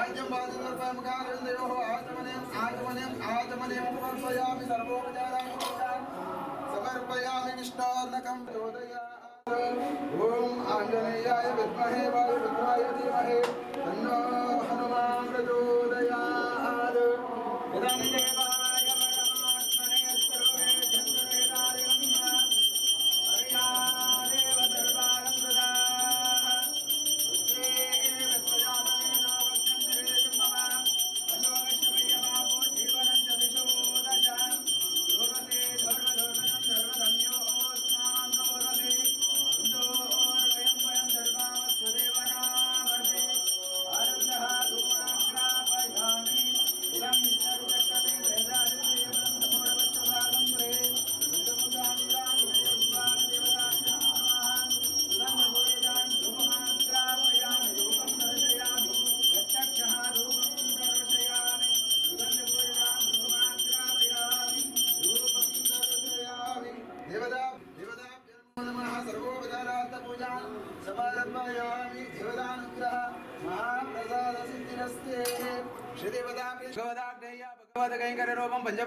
पाद्यं पाद्यमर्पयमुखारविन्दयोः आचमनीयम् आचमनीयम् आचमनीयं समर्पयामि सर्वोपचाराणि पूजान् समर्पयामि कृष्णार्नकं प्रचोदयात् ॐ आञ्जनेयाय विद्महे वायुपुत्राय धीमहि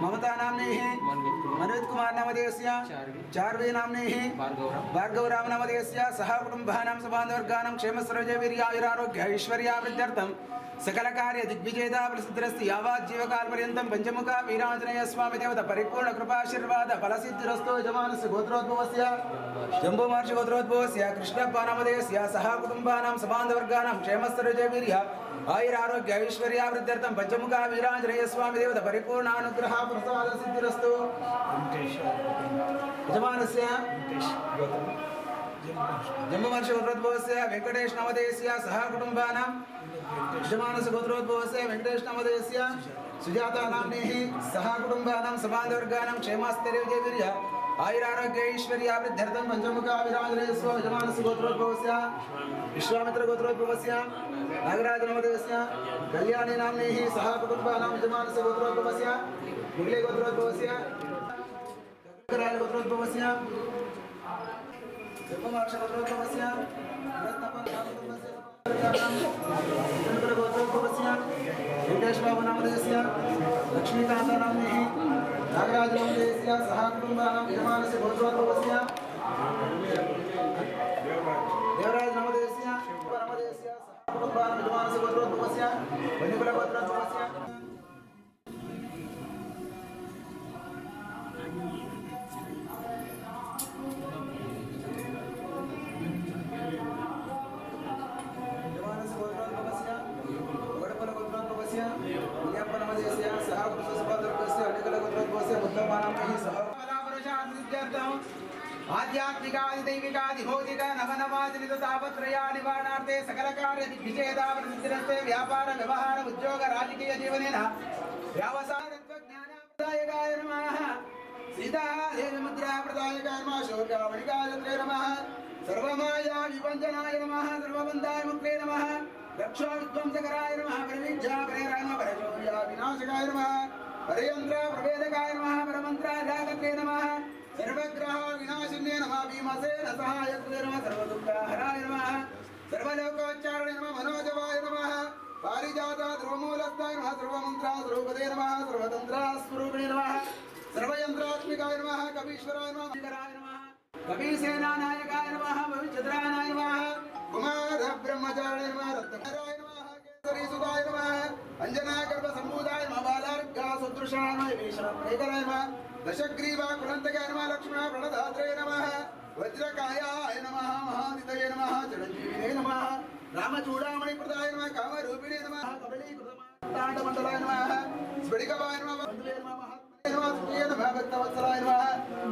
ममता नाम्नैः मनोज कुमार नामधेयस्य चार्वे भार्गव राम नामधेयस्य सह कुटुम्बानां सबान्धवर्गाणां क्षेमसर्वजवीर्यायुरारोग्य ऐश्वर्यावृद्ध्यर्थं सकलकार्य दिग्विजेता प्रसिद्धरस्ति यावाज्जीवकालपर्यन्तं पञ्चमुखा वीरांजनेय स्वामी देवता परिपूर्ण परिपूर्णकृपाशीर्वाद फलसिद्धिरस्तो यजमानस्य गोत्रोद्भवस्य। जम्बुमहर्षि गोत्रोद्भवस्य। कृष्णप्पानामधेयस्य सह कुटुम्बानां सबान्धवर्गाणां क्षेमसर्वजवीर्य ఆయురారోగ్య ఐశ్వర్యావృద్ధ్యర్థం పంచముఖ వీరాంజనేయ స్వామి దేవత పరిపూర్ణ అనుగ్రహ ప్రసాద సిద్ధిరస్తు. యజమానస్య. జమ్ము గోత్రోద్భవస్య వెంకటేష్ నవదేశ్య సహా కుటుంబానా. యజమానస గోత్రోద్భవస్య వెంకటేష్ నవదేశ్య. సుజాతానామ్నేహి సహా కుటుంబానం సమాధవర్గానం క్షేమాస్థైర్య విజయ क्षेमास्तैर्यवीर्य आयुरारोग्य ऐश्वर्यावृद्ध्यर्थं पञ्चमुखा विराजनेयस्व यजमानस्य गोत्रोद्भवस्य विश्वामित्र गोत्रोद्भवस्य नागराज नामधेयस्य कल्याणी नाम्नेः सह कुटुम्बानां यजमानस्य गोत्रोद्भवस्य मुगले गोत्रोद्भवस्य राज गोत्रोद्भवस्य जन्ममाक्षगोत्रोद्भवस्य गोत्रोद्भवस्य वेङ्कटेशबाबु नामधेयस्य लक्ष्मीकान्त नाम्नेः नागराज नागराजमहोदयस्य सह कुटुम्बानां विद्यमानस्य भोजवारूपस्य देवराजमहोदयस्य परमदेवस्य सह कुटुम्बानां विद्यमानस्य भोजवारूपस्य वन्यकुलभोजवारूपस्य आध्यात्मिकादि दैविकादि भौतिक नवनवाजनित तापत्रया निवारणार्थे सकल कार्य प्रसिद्धिरस्ते व्यापार व्यवहार उद्योग राजकीय जीवनेन व्यावसाय ज्ञानप्रदायकाय नमः। सीतादेवमुद्राप्रदायकाय नमः। शौर्यावणिकाय नमः। सर्वमाया विभञ्जनाय नमः। सर्वबन्धाय मुक्ते नमः। रक्षा विध्वंसकराय नमः। परिविज्या प्रेराय नमः। परशौर्या विनाशकाय नमः। परयन्त्र प्रभेदकाय नमः। परमन्त्राजागते नमः। सर्वग्रह विनाशिन्ये नमः भीमसेन सहायत्रे नमः सर्वदुःखहराय नमः सर्वलोकोच्चारणे नमः, मनोजवाय नमः। पारिजात ध्रुवमूलस्थाय नमः सर्वमन्त्रा सर्वमन्त्रास्वरूपदे नमः सर्वतन्त्रास्वरूपिणे नमः। सर्वयन्त्रात्मिकाय नमः कवीश्वराय नमः शंकराय नमः। कविसेनानायकाय नमः भविष्यद्रायणाय नमः। कुमार ब्रह्मचारिणे नमः, रत्नकराय नमः केसरी सुताय नमः। अञ्जनागर्भ सम्भूताय नमः बालार्घासदृशाय नमः भीषणप्रेकराय नमः। దశగ్రీవ గుణంతకాయ నమ లక్ష్మణ ప్రణదాత్రయ నమ వజ్రకాయాయ నమ మహాదితయ నమ చిరంజీవినే నమ రామచూడామణి ప్రదాయ నమ కామరూపిణే నమ కమళీకృతమాండమండలాయ నమ స్ఫటికవాయ నమ బంధువే నమ మహాత్మనే నమ సుప్రియ నమ భక్తవత్సలాయ నమ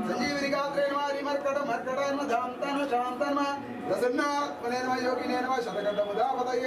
సంజీవిని గాత్రే నమ రిమర్కట మర్కటాయ నమ ధాంతన శాంతన నమ ప్రసన్నాత్మనే నమ యోగినే నమ శతకంఠముదాపదయ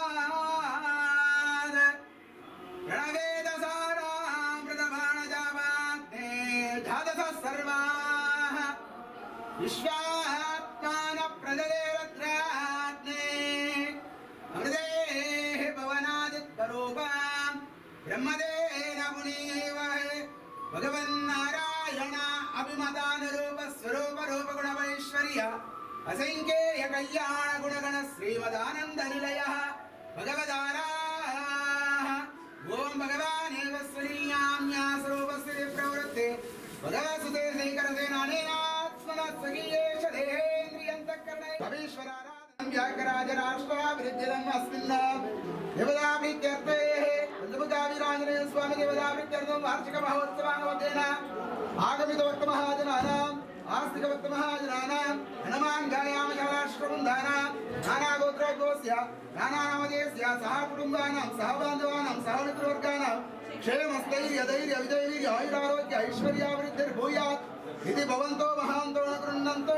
प्रणवेदसारामृतबाणजावाग्ने जातसः सर्वाः विश्वात्मानप्रजदेवत्राग्ने ఆగమితవక్తమహాజనానాం ఆస్తికవక్తమహాజనానాం హనుమాన్ గాయామ జవరాష్ట్రబృందానాం నానాగోత్రగోస్య నానానామదేస్య సహ కుటుంబానాం సహ బాంధవానాం సహ మిత్రవర్గానాం క్షేమస్థైర్యధైర్య విజయవీర్య ఆయురారోగ్య ఐశ్వర్యాభివృద్ధిర్భూయాత్ ఇది భవంతో మహాంతో గృహంతో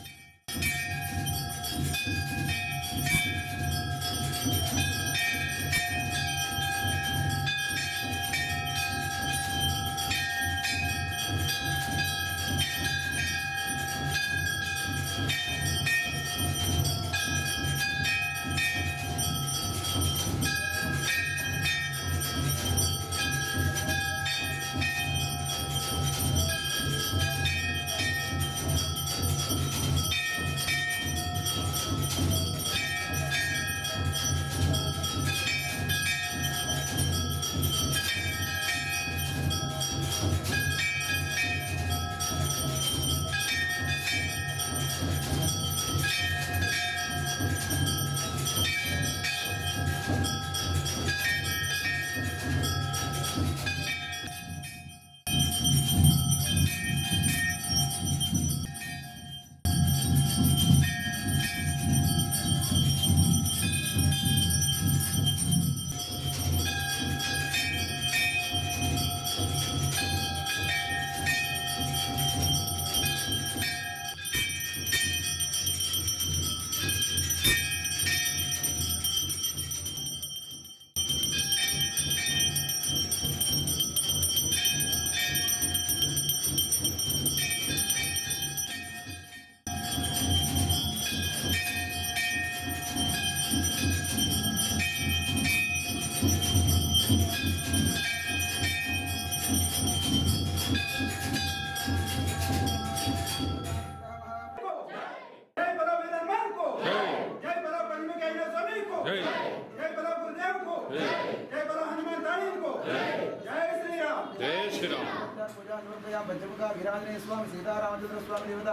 పంచముఖ వీరాంజనేయ స్వామి సీతారామచంద్ర స్వామి దేవత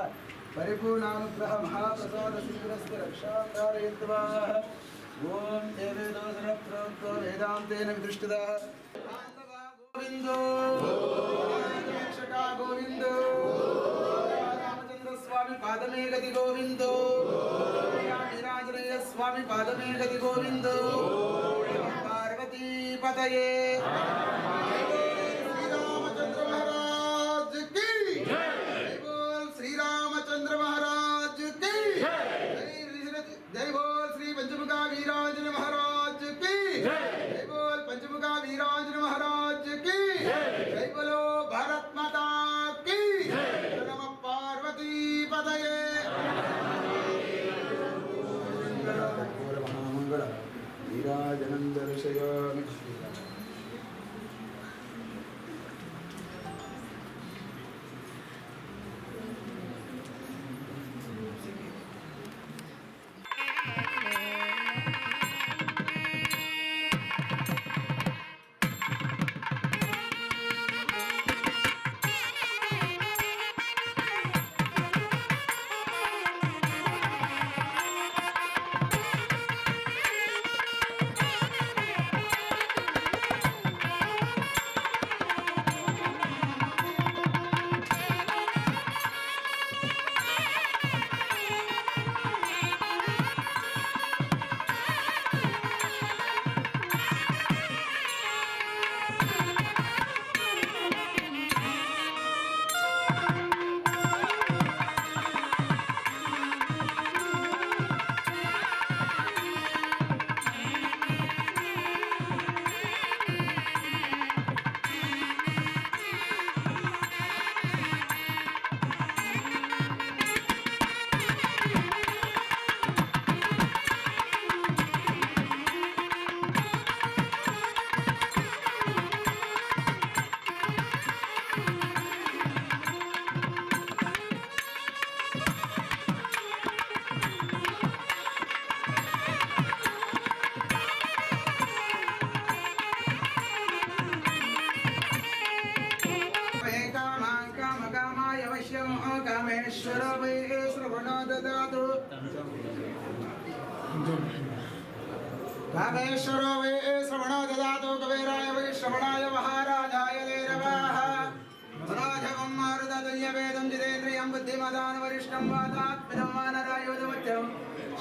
పరిపూర్ణానుగ్రహ మహాప్రసాద శ్రీగురస్ రక్షాకారయత్వా ఓం దేవేదోసర ప్రభుత్వ వేదాంతేన విదృష్టిద గోవిందో. గోవిందో. స్వామి పాదమే గతి గోవిందో. వీరాంజనేయ స్వామి పాదమే గతి గోవిందో. పార్వతీపతయే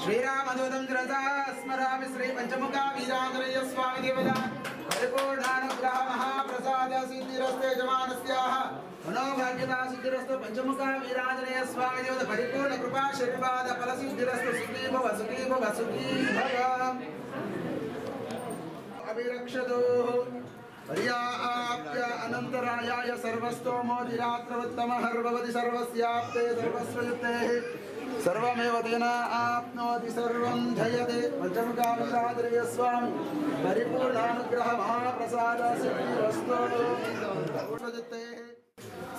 శ్రీరామదూతం రథా స్మరామి శ్రీ పంచముఖా వీరాంజనేయ స్వామి దేవత పరిపూర్ణానుగ్రహ మహాప్రసాద సిద్ధిరస్తే జమానస్యాః మనోభాగ్యత సిద్ధిరస్తు పంచముఖా వీరాంజనేయ స్వామి దేవత పరిపూర్ణ కృపా శరీరాద ఫల సిద్ధిరస్తు సుఖీభవ సుఖీభవ సుఖీభవ అభిరక్షదో पर्याप्य अनन्तरायाय सर्वस्तोमो जिरात्रवत्तमः भवति सर्वस्याप्ते सर्वस्वयुक्तेः सर्वमेव तेन आप्नोति सर्वं जयते। पञ्चमुखाविराजनय स्वामी परिपूर्णानुग्रह महाप्रसाद सिद्धिरस्तु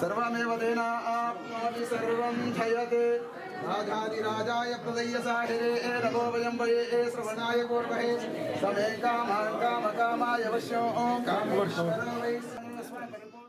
सर्वमेव तेन साहिरे नभो वयं श्रवणाय पूर्वहे। समे कामान् कामकामाय वश्यो कामेश्वरानुग्रहता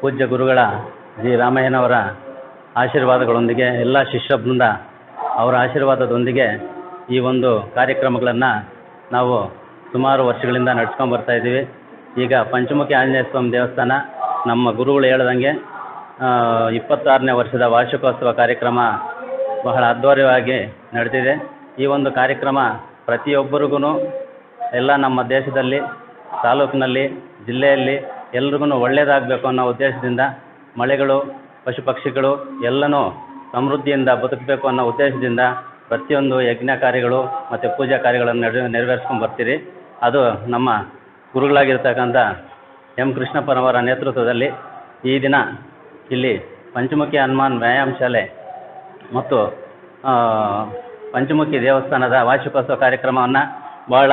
ಪೂಜ್ಯ ಗುರುಗಳ ಜಿ ರಾಮಯ್ಯನವರ ಆಶೀರ್ವಾದಗಳೊಂದಿಗೆ, ಎಲ್ಲ ಶಿಷ್ಯ ಬೃಂದ ಅವರ ಆಶೀರ್ವಾದದೊಂದಿಗೆ ಈ ಒಂದು ಕಾರ್ಯಕ್ರಮಗಳನ್ನು ನಾವು ಸುಮಾರು ವರ್ಷಗಳಿಂದ ನಡ್ಸ್ಕೊಂಡು ಬರ್ತಾ ಇದ್ದೀವಿ. ಈಗ ಪಂಚಮುಖಿ ಆಂಜನೇಯ ಸ್ವಾಮಿ ದೇವಸ್ಥಾನ ನಮ್ಮ ಗುರುಗಳು ಹೇಳ್ದಂಗೆ ಇಪ್ಪತ್ತಾರನೇ ವರ್ಷದ ವಾರ್ಷಿಕೋತ್ಸವ ಕಾರ್ಯಕ್ರಮ ಬಹಳ ಅದ್ಧೂರಿಯಾಗಿ ನಡೆದಿದೆ ಈ ಒಂದು ಕಾರ್ಯಕ್ರಮ ಪ್ರತಿಯೊಬ್ಬರಿಗೂ ಎಲ್ಲ ನಮ್ಮ ದೇಶದಲ್ಲಿ ತಾಲೂಕಿನಲ್ಲಿ, ಜಿಲ್ಲೆಯಲ್ಲಿ ಎಲ್ರಿಗೂ ಒಳ್ಳೆಯದಾಗಬೇಕು ಅನ್ನೋ ಉದ್ದೇಶದಿಂದ ಮಳೆಗಳು ಪಶು ಪಕ್ಷಿಗಳು ಎಲ್ಲನೂ ಸಮೃದ್ಧಿಯಿಂದ ಬದುಕಬೇಕು ಅನ್ನೋ ಉದ್ದೇಶದಿಂದ ಪ್ರತಿಯೊಂದು ಯಜ್ಞ ಕಾರ್ಯಗಳು ಮತ್ತು ಪೂಜಾ ಕಾರ್ಯಗಳನ್ನು ನೆರವೇ, ನೆರವೇರಿಸ್ಕೊಂಡು ಬರ್ತೀರಿ. ಅದು ನಮ್ಮ ಗುರುಗಳಾಗಿರ್ತಕ್ಕಂಥ ಎಂ ಕೃಷ್ಣಪ್ಪನವರ ನೇತೃತ್ವದಲ್ಲಿ ಈ ದಿನ ಇಲ್ಲಿ ಪಂಚಮುಖಿ ಹನುಮಾನ್ ವ್ಯಾಯಾಮ ಶಾಲೆ ಮತ್ತು ಪಂಚಮುಖಿ ದೇವಸ್ಥಾನದ ವಾರ್ಷಿಕೋತ್ಸವ ಕಾರ್ಯಕ್ರಮವನ್ನು ಬಹಳ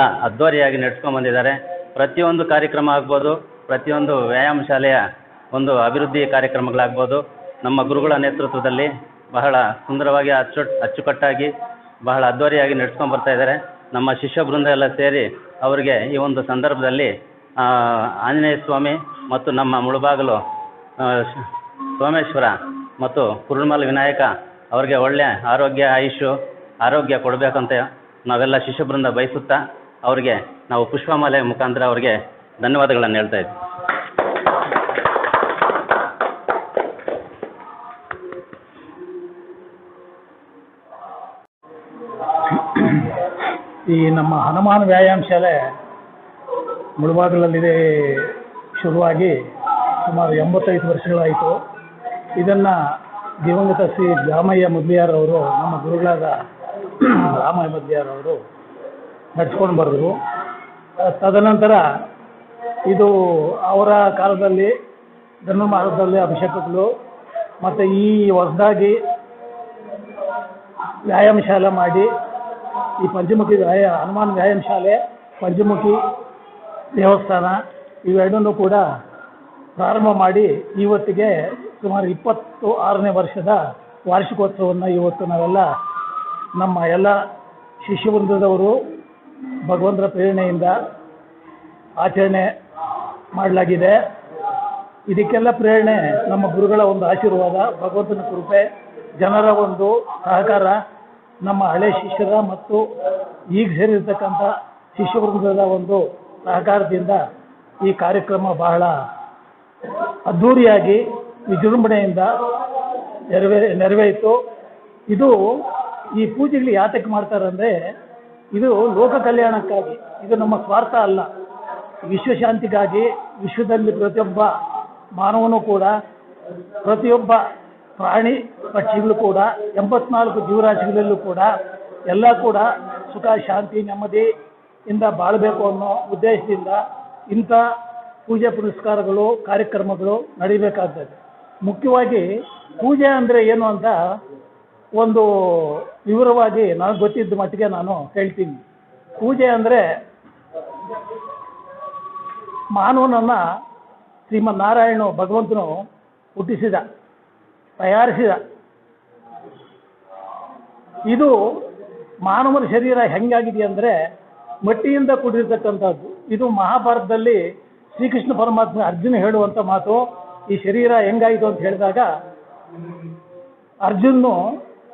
ನಡೆಸ್ಕೊಂಡು ಬಂದಿದ್ದಾರೆ. ಪ್ರತಿಯೊಂದು ಕಾರ್ಯಕ್ರಮ ಆಗ್ಬೋದು, ಪ್ರತಿಯೊಂದು ವ್ಯಾಯಾಮ ಶಾಲೆಯ ಒಂದು ಅಭಿವೃದ್ಧಿ ಕಾರ್ಯಕ್ರಮಗಳಾಗ್ಬೋದು. ನಮ್ಮ ಗುರುಗಳ ನೇತೃತ್ವದಲ್ಲಿ ಬಹಳ ಸುಂದರವಾಗಿ ಅಚ್ಚು ಅಚ್ಚುಕಟ್ಟಾಗಿ ಬಹಳ ಅದ್ಧೂರಿಯಾಗಿ ನಡೆಸ್ಕೊಂಡು ಬರ್ತಾ ಇದ್ದಾರೆ. ನಮ್ಮ ಶಿಷ್ಯ ಬೃಂದ ಎಲ್ಲ ಸೇರಿ ಅವರಿಗೆ ಈ ಒಂದು ಸಂದರ್ಭದಲ್ಲಿ ಆಂಜನೇಯ ಸ್ವಾಮಿ ಮತ್ತು ನಮ್ಮ ಮುಳುಬಾಗಿಲು ಸೋಮೇಶ್ವರ ಮತ್ತು ಕುರುಳ್ಮಲ್ ವಿನಾಯಕ ಅವರಿಗೆ ಒಳ್ಳೆಯ ಆರೋಗ್ಯ ಆಯುಷು ಆರೋಗ್ಯ ಕೊಡಬೇಕಂತ ನಾವೆಲ್ಲ ಶಿಷ್ಯ ಬಯಸುತ್ತಾ ಅವರಿಗೆ ನಾವು ಪುಷ್ಪಮಾಲೆ ಮುಖಾಂತರ ಅವರಿಗೆ ಧನ್ಯವಾದಗಳನ್ನು ಹೇಳ್ತಾ ಇದ್ದೀವಿ ಈ ನಮ್ಮ ಹನುಮಾನ್ ವ್ಯಾಯಾಮ ಶಾಲೆ ಮುಳುಬಾಗಿಲಲ್ಲಿದೆ ಶುರುವಾಗಿ ಸುಮಾರು ಎಂಬತ್ತೈದು ವರ್ಷಗಳಾಯಿತು. ಇದನ್ನು ದಿವಂಗತ ಶ್ರೀ ರಾಮಯ್ಯ ಮುದ್ಲಿಯಾರವರು, ನಮ್ಮ ಗುರುಗಳಾದ ರಾಮಯ್ಯ ಮುದ್ಲಿಯಾರವರು ನಡ್ಸ್ಕೊಂಡು ಬಂದರು ತದನಂತರ ಇದು ಅವರ ಕಾಲದಲ್ಲಿ ಧನುರ್ಮಾಸದಲ್ಲಿ ಅಭಿಷೇಕಗಳು, ಮತ್ತು ಈ ಹೊಸದಾಗಿ ವ್ಯಾಯಾಮ ಶಾಲೆ ಮಾಡಿ, ಈ ಪಂಚಮುಖಿ ವ್ಯಾಯ, ಹನುಮಾನ್ ವ್ಯಾಯಾಮ ಶಾಲೆ, ಪಂಚಮುಖಿ ದೇವಸ್ಥಾನ, ಇವೆರಡನ್ನೂ ಕೂಡ ಪ್ರಾರಂಭ ಮಾಡಿ ಇವತ್ತಿಗೆ ಸುಮಾರು ಇಪ್ಪತ್ತು ಆರನೇ ವರ್ಷದ ವಾರ್ಷಿಕೋತ್ಸವವನ್ನು ಇವತ್ತು ನಾವೆಲ್ಲ ನಮ್ಮ ಎಲ್ಲ ಶಿಷ್ಯವೃಂದದವರು ಭಗವಂತರ ಪ್ರೇರಣೆಯಿಂದ ಆಚರಣೆ ಮಾಡಲಾಗಿದೆ. ಇದಕ್ಕೆಲ್ಲ ಪ್ರೇರಣೆ ನಮ್ಮ ಗುರುಗಳ ಒಂದು ಆಶೀರ್ವಾದ, ಭಗವಂತನ ಕೃಪೆ, ಜನರ ಒಂದು ಸಹಕಾರ, ನಮ್ಮ ಹಳೆ ಶಿಷ್ಯರ ಮತ್ತು ಈಗ ಸೇರಿರ್ತಕ್ಕಂಥ ಶಿಷ್ಯವೃಂದದ ಒಂದು ಸಹಕಾರದಿಂದ ಈ ಕಾರ್ಯಕ್ರಮ ಬಹಳ ಅದ್ಧೂರಿಯಾಗಿ ವಿಜೃಂಭಣೆಯಿಂದ ನೆರವೇ ನೆರವೇಯಿತು ಇದು ಈ ಪೂಜೆಗಳು ಯಾತಕ್ಕೆ ಮಾಡ್ತಾರೆ ಅಂದರೆ ಇದು ಲೋಕ ಕಲ್ಯಾಣಕ್ಕಾಗಿ, ಇದು ನಮ್ಮ ಸ್ವಾರ್ಥ ಅಲ್ಲ. ವಿಶ್ವಶಾಂತಿಗಾಗಿ ವಿಶ್ವದಲ್ಲಿ ಪ್ರತಿಯೊಬ್ಬ ಮಾನವನು ಕೂಡ, ಪ್ರತಿಯೊಬ್ಬ ಪ್ರಾಣಿ ಪಕ್ಷಿಗಳು ಕೂಡ, ಎಂಬತ್ನಾಲ್ಕು ಜೀವರಾಶಿಗಳಲ್ಲೂ ಕೂಡ ಎಲ್ಲ ಕೂಡ ಸುಖ, ಶಾಂತಿ ನೆಮ್ಮದಿಯಿಂದ ಬಾಳಬೇಕು ಅನ್ನೋ ಉದ್ದೇಶದಿಂದ ಇಂಥ ಪೂಜೆ ಪುರಸ್ಕಾರಗಳು ಕಾರ್ಯಕ್ರಮಗಳು ನಡಿಬೇಕಾಗ್ತದೆ. ಮುಖ್ಯವಾಗಿ ಪೂಜೆ ಅಂದರೆ ಏನು ಅಂತ ಒಂದು ವಿವರವಾಗಿ ನನಗೆ ಗೊತ್ತಿದ್ದ ಮಟ್ಟಿಗೆ ನಾನು ಹೇಳ್ತೀನಿ. ಪೂಜೆ ಅಂದರೆ ಮಾನವನನ್ನು ಶ್ರೀಮನ್ನಾರಾಯಣ ಭಗವಂತನು ಹುಟ್ಟಿಸಿದ, ತಯಾರಿಸಿದ. ಇದು ಮಾನವನ ಶರೀರ ಹೆಂಗಾಗಿದೆ ಅಂದರೆ ಮಟ್ಟಿಯಿಂದ ಕೂಡಿರ್ತಕ್ಕಂಥದ್ದು. ಇದು ಮಹಾಭಾರತದಲ್ಲಿ ಶ್ರೀಕೃಷ್ಣ ಪರಮಾತ್ಮ ಅರ್ಜುನ ಹೇಳುವಂಥ ಮಾತು, ಈ ಶರೀರ ಹೆಂಗಾಯಿತು ಅಂತ ಹೇಳಿದಾಗ ಅರ್ಜುನ್ನು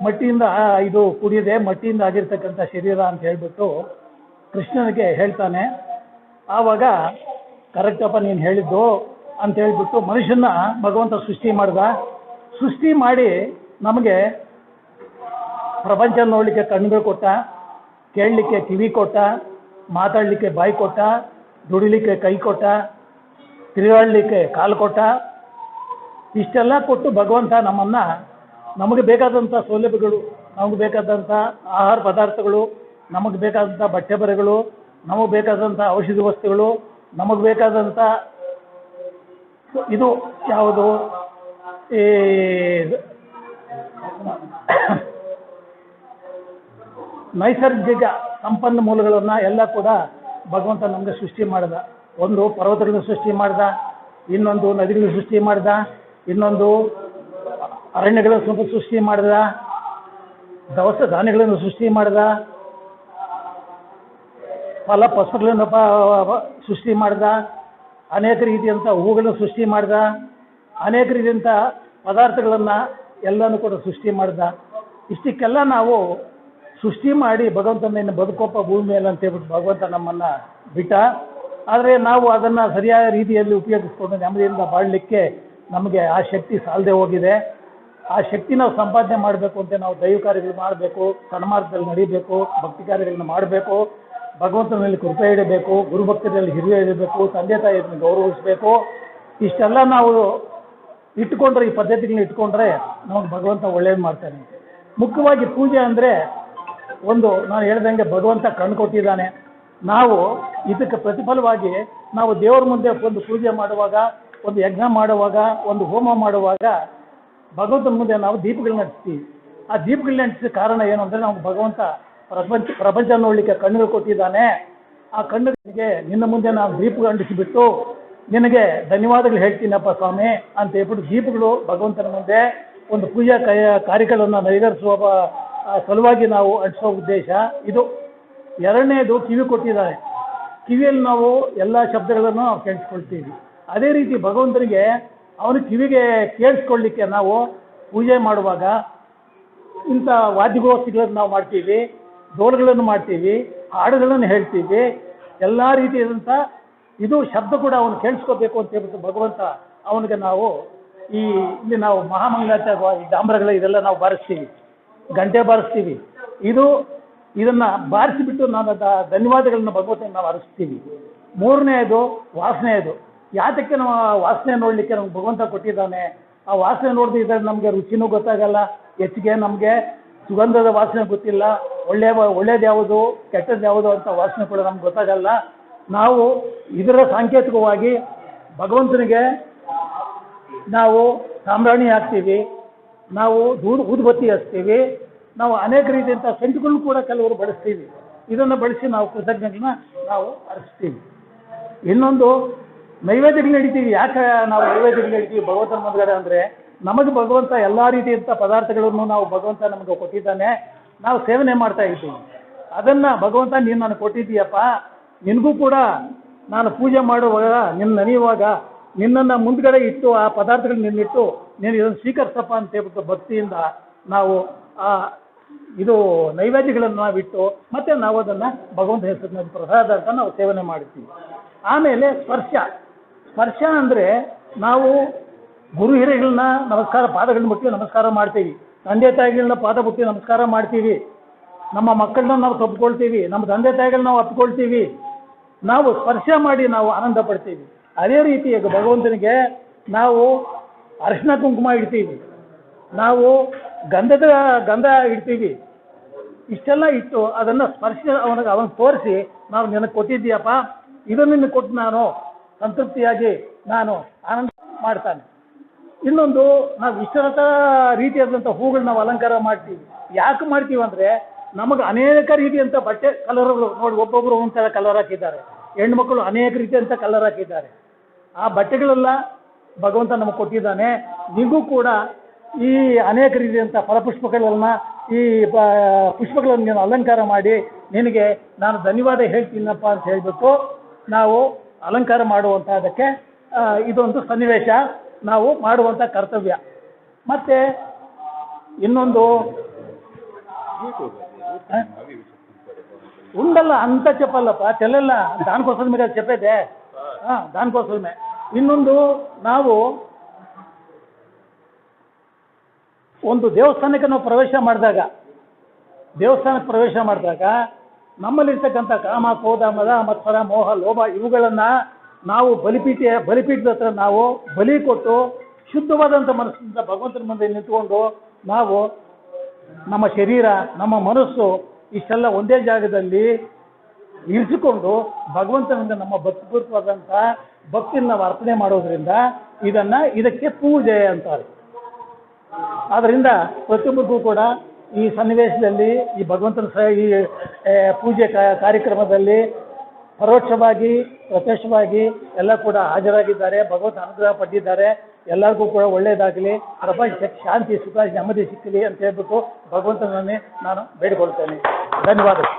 ಮಟ್ಟಿಯಿಂದ ಇದು ಕುಡಿಯದೆ ಮಟ್ಟಿಯಿಂದ ಆಗಿರ್ತಕ್ಕಂಥ ಶರೀರ ಅಂತ ಹೇಳ್ಬಿಟ್ಟು ಕೃಷ್ಣನಿಗೆ ಹೇಳ್ತಾನೆ. ಆವಾಗ, ಕರೆಕ್ಟಪ್ಪ, ನೀನು ಹೇಳಿದ್ದು ಅಂತ ಹೇಳ್ಬಿಟ್ಟು ಮನುಷ್ಯನ ಭಗವಂತ ಸೃಷ್ಟಿ ಮಾಡ್ದ. ಸೃಷ್ಟಿ ಮಾಡಿ ನಮಗೆ ಪ್ರಪಂಚ ನೋಡಲಿಕ್ಕೆ ಕಣ್ಣುಗಳು ಕೊಟ್ಟ, ಕೇಳಲಿಕ್ಕೆ ಕಿವಿ ಕೊಟ್ಟ, ಮಾತಾಡಲಿಕ್ಕೆ ಬಾಯಿ ಕೊಟ್ಟ, ದುಡಿಲಿಕ್ಕೆ ಕೈ ಕೊಟ್ಟ, ತಿರುಗಾಡಲಿಕ್ಕೆ ಕಾಲು ಕೊಟ್ಟ, ಇಷ್ಟೆಲ್ಲ ಕೊಟ್ಟು ಭಗವಂತ ನಮ್ಮನ್ನು ನಮಗೆ ಬೇಕಾದಂಥ ಸೌಲಭ್ಯಗಳು, ನಮಗೆ ಬೇಕಾದಂಥ ಆಹಾರ ಪದಾರ್ಥಗಳು, ನಮಗೆ ಬೇಕಾದಂಥ ಬಟ್ಟೆ ಬರೆಗಳು, ನಮಗೆ ಬೇಕಾದಂಥ ಔಷಧಿ ವಸ್ತುಗಳು, ನಮಗೆ ಬೇಕಾದಂಥ ಇದು ಯಾವುದು? ಈ ನೈಸರ್ಗಿಕ ಸಂಪನ್ಮೂಲಗಳನ್ನು ಎಲ್ಲ ಕೂಡ ಭಗವಂತ ನಮಗೆ ಸೃಷ್ಟಿ ಮಾಡಿದ. ಒಂದು ಪರ್ವತಗಳನ್ನು ಸೃಷ್ಟಿ ಮಾಡಿದ, ಇನ್ನೊಂದು ನದಿಗಳನ್ನು ಸೃಷ್ಟಿ ಮಾಡಿದ, ಇನ್ನೊಂದು ಅರಣ್ಯಗಳನ್ನು ಸ್ವಲ್ಪ ಸೃಷ್ಟಿ ಮಾಡಿದ, ದವಸ ಧಾನ್ಯಗಳನ್ನು ಸೃಷ್ಟಿ ಮಾಡಿದ ಫಲ ಪುಷ್ಪಗಳನ್ನು ಸೃಷ್ಟಿ ಮಾಡಿದ, ಅನೇಕ ರೀತಿಯಂಥ ಹೂಗಳನ್ನು ಸೃಷ್ಟಿ ಮಾಡಿದ, ಅನೇಕ ರೀತಿಯಂಥ ಪದಾರ್ಥಗಳನ್ನು ಎಲ್ಲನೂ ಕೂಡ ಸೃಷ್ಟಿ ಮಾಡಿದ. ಇಷ್ಟಕ್ಕೆಲ್ಲ ನಾವು ಸೃಷ್ಟಿ ಮಾಡಿ ಭಗವಂತನ ಬದುಕೋಪ ಭೂಮಿಯಲ್ಲಿ ಮೇಲೆ ಅಂತ ಹೇಳ್ಬಿಟ್ಟು ಭಗವಂತ ನಮ್ಮನ್ನು ಬಿಟ್ಟ. ಆದರೆ ನಾವು ಅದನ್ನು ಸರಿಯಾದ ರೀತಿಯಲ್ಲಿ ಉಪಯೋಗಿಸ್ಕೊಂಡು ನೆಮ್ಮದಿಯಿಂದ ಬಾಳಲಿಕ್ಕೆ ನಮಗೆ ಆ ಶಕ್ತಿ ಸಾಲದೆ ಹೋಗಿದೆ. ಆ ಶಕ್ತಿ ನಾವು ಸಂಪಾದನೆ ಮಾಡಬೇಕು ಅಂತ ನಾವು ದೈವ ಕಾರ್ಯಗಳು ಮಾಡಬೇಕು ಸನ್ಮಾರ್ಗದಲ್ಲಿ ನಡೀಬೇಕು, ಭಕ್ತಿ ಕಾರ್ಯಗಳನ್ನ ಮಾಡಬೇಕು ಭಗವಂತನಲ್ಲಿ ಕೃಪೆ ಇಡಬೇಕು ಗುರುಭಕ್ತರಲ್ಲಿ ಹಿರಿಯ ಇಡಬೇಕು ತಂದೆ ತಾಯಿಯನ್ನು ಗೌರವಿಸಬೇಕು. ಇಷ್ಟೆಲ್ಲ ನಾವು ಇಟ್ಕೊಂಡ್ರೆ, ಈ ಪದ್ಧತಿಗಳನ್ನ ಇಟ್ಕೊಂಡ್ರೆ ನಮಗೆ ಭಗವಂತ ಒಳ್ಳೇದು ಮಾಡ್ತಾನೆ. ಮುಖ್ಯವಾಗಿ ಪೂಜೆ ಅಂದರೆ ಒಂದು, ನಾನು ಹೇಳ್ದಂಗೆ ಭಗವಂತ ಕಣ್ಣು ಕೊಟ್ಟಿದ್ದಾನೆ. ನಾವು ಇದಕ್ಕೆ ಪ್ರತಿಫಲವಾಗಿ ನಾವು ದೇವರ ಮುಂದೆ ಒಂದು ಪೂಜೆ ಮಾಡುವಾಗ, ಒಂದು ಯಜ್ಞ ಮಾಡುವಾಗ, ಒಂದು ಹೋಮ ಮಾಡುವಾಗ ಭಗವಂತನ ಮುಂದೆ ನಾವು ದೀಪಗಳನ್ನ ಹಚ್ತೀವಿ. ಆ ದೀಪಗಳನ್ನ ಹಚ್ಚಿದ ಕಾರಣ ಏನು ಅಂದರೆ ನಾವು ಭಗವಂತ ಪ್ರಪಂಚ ಪ್ರಪಂಚ ನೋಡಲಿಕ್ಕೆ ಕಣ್ಣುಗಳು ಕೊಟ್ಟಿದ್ದಾನೆ. ಆ ಕಣ್ಣುಗಳಿಗೆ ನಿನ್ನ ಮುಂದೆ ನಾವು ದೀಪಗಳು ಅಂಟಿಸಿಬಿಟ್ಟು ನಿನಗೆ ಧನ್ಯವಾದಗಳು ಹೇಳ್ತೀನಪ್ಪ ಸ್ವಾಮಿ ಅಂತ ಹೇಳ್ಬಿಟ್ಟು ದೀಪಗಳು ಭಗವಂತನ ಮುಂದೆ ಒಂದು ಪೂಜಾ ಕೈ, ಕಾರ್ಯಗಳನ್ನು ನೆರವೇರಿಸುವ ಸಲುವಾಗಿ ನಾವು ಅಂಟಿಸೋ ಉದ್ದೇಶ ಇದು. ಎರಡನೇದು ಕಿವಿ ಕೊಟ್ಟಿದ್ದಾರೆ. ಕಿವಿಯಲ್ಲಿ ನಾವು ಎಲ್ಲ ಶಬ್ದಗಳನ್ನು ನಾವು ಕೇಳಿಸ್ಕೊಳ್ತೀವಿ. ಅದೇ ರೀತಿ ಭಗವಂತನಿಗೆ ಅವನ ಕಿವಿಗೆ ಕೇಳಿಸ್ಕೊಳ್ಳಿಕ್ಕೆ ನಾವು ಪೂಜೆ ಮಾಡುವಾಗ ಇಂಥ ವಾದ್ಯಗೋಷ್ಠಿಗಳನ್ನು ನಾವು ಮಾಡ್ತೀವಿ, ಡೋಲ್ಗಳನ್ನು ಮಾಡ್ತೀವಿ, ಹಾಡುಗಳನ್ನು ಹೇಳ್ತೀವಿ, ಎಲ್ಲ ರೀತಿಯಾದಂಥ ಇದು ಶಬ್ದ ಕೂಡ ಅವನು ಕೇಳಿಸ್ಕೋಬೇಕು ಅಂತ ಹೇಳ್ಬಿಟ್ಟು ಭಗವಂತ ಅವನಿಗೆ ನಾವು ಈ ಇಲ್ಲಿ ನಾವು ಮಹಾಮಂಗಳಾಚಾರ ಈ ಡಾಂಬರಗಳ ಇದೆಲ್ಲ ನಾವು ಬಾರಿಸ್ತೀವಿ, ಗಂಟೆ ಬಾರಿಸ್ತೀವಿ. ಇದು ಇದನ್ನು ಬಾರಿಸಿಬಿಟ್ಟು ನಾನು ಧನ್ಯವಾದಗಳನ್ನ ಭಗವಂತನಿಗೆ ನಾವು ಅರಿಸ್ತೀವಿ ಮೂರನೆಯದು ವಾಸನೆಯದು ಯಾತಕ್ಕೆ ನಾವು ಆ ವಾಸನೆ ನೋಡಲಿಕ್ಕೆ ನಮ್ಗೆ ಭಗವಂತ ಕೊಟ್ಟಿದ್ದಾನೆ? ಆ ವಾಸನೆ ನೋಡದಿದ್ರೆ ನಮಗೆ ರುಚಿನೂ ಗೊತ್ತಾಗಲ್ಲ, ಹೆಚ್ಚಿಗೆ ನಮಗೆ ಸುಗಂಧದ ವಾಸನೆ ಗೊತ್ತಿಲ್ಲ, ಒಳ್ಳೆ ಒಳ್ಳೇದು ಯಾವುದು ಕೆಟ್ಟದ್ದು ಯಾವುದು ಅಂತ ವಾಸನೆ ಕೂಡ ನಮ್ಗೆ ಗೊತ್ತಾಗಲ್ಲ. ನಾವು ಇದರ ಸಾಂಕೇತಿಕವಾಗಿ ಭಗವಂತನಿಗೆ ನಾವು ಸಾಂಬ್ರಾಣಿ ಹಾಕ್ತೀವಿ ನಾವು ದೂದ್ ಊದುಬತ್ತಿ ಹಚ್ತೀವಿ, ನಾವು ಅನೇಕ ರೀತಿಯಂಥ ಸೆಂಟ್ಗಳನ್ನು ಕೂಡ ಕೆಲವರು ಬಳಸ್ತೀವಿ. ಇದನ್ನು ಬಳಸಿ ನಾವು ಕೃತಜ್ಞತೆಯನ್ನು ನಾವು ಅರ್ಪಿಸ್ತೀವಿ. ಇನ್ನೊಂದು ನೈವೇದ್ಯಗಳು ನಡಿತೀವಿ. ಯಾಕೆ ನಾವು ನೈವೇದ್ಯಗಳು ನಡೀತೀವಿ? ಭಗವಂತನ ಮುಂದ್ಗಡೆ ಅಂದರೆ ನಮಗೆ ಭಗವಂತ ಎಲ್ಲ ರೀತಿಯಂಥ ಪದಾರ್ಥಗಳನ್ನು ನಾವು ಭಗವಂತ ನಮಗೆ ಕೊಟ್ಟಿದ್ದಾನೆ. ನಾವು ಸೇವನೆ ಮಾಡ್ತಾ ಇದ್ದೀವಿ. ಅದನ್ನು ಭಗವಂತ ನೀನು ನನಗೆ ಕೊಟ್ಟಿದ್ದೀಯಪ್ಪ. ನಿನಗೂ ಕೂಡ ನಾನು ಪೂಜೆ ಮಾಡುವಾಗ, ನಿನ್ನ ನೆನೆಯುವಾಗ, ನಿನ್ನನ್ನು ಮುಂದ್ಗಡೆ ಇಟ್ಟು ಆ ಪದಾರ್ಥಗಳು ನಿನ್ನಿಟ್ಟು ನೀನು ಇದನ್ನು ಸ್ವೀಕರಿಸಪ್ಪ ಅಂತ ಹೇಳ್ಬಿಟ್ಟು ಭಕ್ತಿಯಿಂದ ನಾವು ಆ ಇದು ನೈವೇದ್ಯಗಳನ್ನು ನಾವಿಟ್ಟು ಮತ್ತೆ ನಾವು ಅದನ್ನು ಭಗವಂತ ಹೆಸರಿನ ಪ್ರಸಾದ ಅಂತ ನಾವು ಸೇವನೆ ಮಾಡ್ತೀವಿ. ಆಮೇಲೆ ಸ್ಪರ್ಶ. ಸ್ಪರ್ಶ ಅಂದರೆ ನಾವು ಗುರು ಹಿರಿಗಳನ್ನ ನಮಸ್ಕಾರ, ಪಾದಗಳನ್ನ ಮುಟ್ಟಿ ನಮಸ್ಕಾರ ಮಾಡ್ತೀವಿ. ತಂದೆ ತಾಯಿಗಳನ್ನ ಪಾದ ಮುಟ್ಟಿ ನಮಸ್ಕಾರ ಮಾಡ್ತೀವಿ. ನಮ್ಮ ಮಕ್ಕಳನ್ನ ನಾವು ತಪ್ಪಿಕೊಳ್ತೀವಿ. ನಮ್ಮ ತಂದೆ ತಾಯಿಗಳನ್ನ ನಾವು ಅಪ್ಕೊಳ್ತೀವಿ ನಾವು ಸ್ಪರ್ಶ ಮಾಡಿ ನಾವು ಆನಂದ ಪಡ್ತೀವಿ. ಅದೇ ರೀತಿ ಭಗವಂತನಿಗೆ ನಾವು ಅರಿಶಿನ ಕುಂಕುಮ ಇಡ್ತೀವಿ. ನಾವು ಗಂಧದ ಗಂಧ ಇಡ್ತೀವಿ. ಇಷ್ಟೆಲ್ಲ ಇಟ್ಟು ಅದನ್ನು ಸ್ಪರ್ಶ ಅವನಿಗೆ ಅವನು ತೋರಿಸಿ, ನಾವು ನಿನಗೆ ಕೊಟ್ಟಿದ್ದೀಯಪ್ಪ. ಇದನ್ನು ನಿನಗೆ ಕೊಟ್ಟು ನಾನು ಸಂತೃಪ್ತಿಯಾಗಿ ನಾನು ಆನಂದ ಮಾಡ್ತಾನೆ. ಇನ್ನೊಂದು, ನಾವು ಇಷ್ಟ ರೀತಿಯಾದಂಥ ಹೂಗಳನ್ನ ನಾವು ಅಲಂಕಾರ ಮಾಡ್ತೀವಿ. ಯಾಕೆ ಮಾಡ್ತೀವಿ ಅಂದರೆ, ನಮಗೆ ಅನೇಕ ರೀತಿಯಂಥ ಬಟ್ಟೆ ಕಲರ್ಗಳು ನೋಡಿ ಒಬ್ಬೊಬ್ಬರು ಒಂಥರ ಕಲರ್ ಹಾಕಿದ್ದಾರೆ. ಹೆಣ್ಮಕ್ಳು ಅನೇಕ ರೀತಿಯಂಥ ಕಲರ್ ಹಾಕಿದ್ದಾರೆ. ಆ ಬಟ್ಟೆಗಳೆಲ್ಲ ಭಗವಂತ ನಮಗೆ ಕೊಟ್ಟಿದ್ದಾನೆ. ನಿಗೂ ಕೂಡ ಈ ಅನೇಕ ರೀತಿಯಂಥ ಫಲಪುಷ್ಪಗಳನ್ನ, ಈ ಪುಷ್ಪಗಳನ್ನು ನೀನು ಅಲಂಕಾರ ಮಾಡಿ, ನಿನಗೆ ನಾನು ಧನ್ಯವಾದ ಹೇಳ್ತೀನಪ್ಪ ಅಂತ ಹೇಳಿಬಿಟ್ಟು ನಾವು ಅಲಂಕಾರ ಮಾಡುವಂಥದ್ದಕ್ಕೆ ಇದೊಂದು ಸನ್ನಿವೇಶ ನಾವು ಮಾಡುವಂಥ ಕರ್ತವ್ಯ. ಮತ್ತೆ ಇನ್ನೊಂದು ಉಂಡಲ್ಲ ಅಂತ ಚಪ್ಪಲ್ಲಪ್ಪ ತೆಲ್ಲಲ್ಲ తెల్లల్ల దానికోసమే కదా చెప్పేదే దానికోసమే ಇನ್ನೊಂದು, ನಾವು ಒಂದು ದೇವಸ್ಥಾನಕ್ಕೆ ನಾವು ಪ್ರವೇಶ ಮಾಡಿದಾಗ, ದೇವಸ್ಥಾನಕ್ಕೆ ಪ್ರವೇಶ ಮಾಡಿದಾಗ ನಮ್ಮಲ್ಲಿರ್ತಕ್ಕಂಥ ಕಾಮ, ಕ್ರೋಧ, ಮದ ಮತ್ಸರ ಮೋಹ, ಲೋಭ ಇವುಗಳನ್ನು ನಾವು ಬಲಿಪೀಠ, ಬಲಿಪೀಠದ ಹತ್ರ ನಾವು ಬಲಿ ಕೊಟ್ಟು ಶುದ್ಧವಾದಂಥ ಮನಸ್ಸಿನಿಂದ ಭಗವಂತನ ಮುಂದೆ ನಿಂತ್ಕೊಂಡು ನಾವು ನಮ್ಮ ಶರೀರ, ನಮ್ಮ ಮನಸ್ಸು ಇಷ್ಟೆಲ್ಲ ಒಂದೇ ಜಾಗದಲ್ಲಿ ಇರಿಸಿಕೊಂಡು ಭಗವಂತನಿಂದ ನಮ್ಮ ಭಕ್ತಿಪೂರ್ವಾದಂಥ ಭಕ್ತಿಯನ್ನು ನಾವು ಅರ್ಪಣೆ ಮಾಡೋದ್ರಿಂದ ಇದನ್ನು ಇದಕ್ಕೆ ಪೂಜೆ ಅಂತಾರೆ. ಆದ್ದರಿಂದ ಪ್ರತಿಯೊಬ್ಬರಿಗೂ ಕೂಡ ಈ ಸನ್ನಿವೇಶದಲ್ಲಿ ಈ ಭಗವಂತನ ಸ ಈ ಪೂಜೆ ಕಾರ್ಯಕ್ರಮದಲ್ಲಿ ಪರೋಕ್ಷವಾಗಿ, ಪ್ರತ್ಯಕ್ಷವಾಗಿ ಎಲ್ಲ ಕೂಡ ಹಾಜರಾಗಿದ್ದಾರೆ. ಭಗವಂತ ಅನುಗ್ರಹ ಪಟ್ಟಿದ್ದಾರೆ ಎಲ್ಲರಿಗೂ ಕೂಡ ಒಳ್ಳೆಯದಾಗಲಿ. ಪ್ರಪಂಚಕ್ಕೆ ಶಾಂತಿ, ಸುಖ, ನೆಮ್ಮದಿ ಸಿಕ್ಕಲಿ ಅಂತ ಹೇಳ್ಬಿಟ್ಟು ಭಗವಂತನನ್ನೇ ನಾನು ಬೇಡಿಕೊಳ್ತೇನೆ ಧನ್ಯವಾದಗಳು.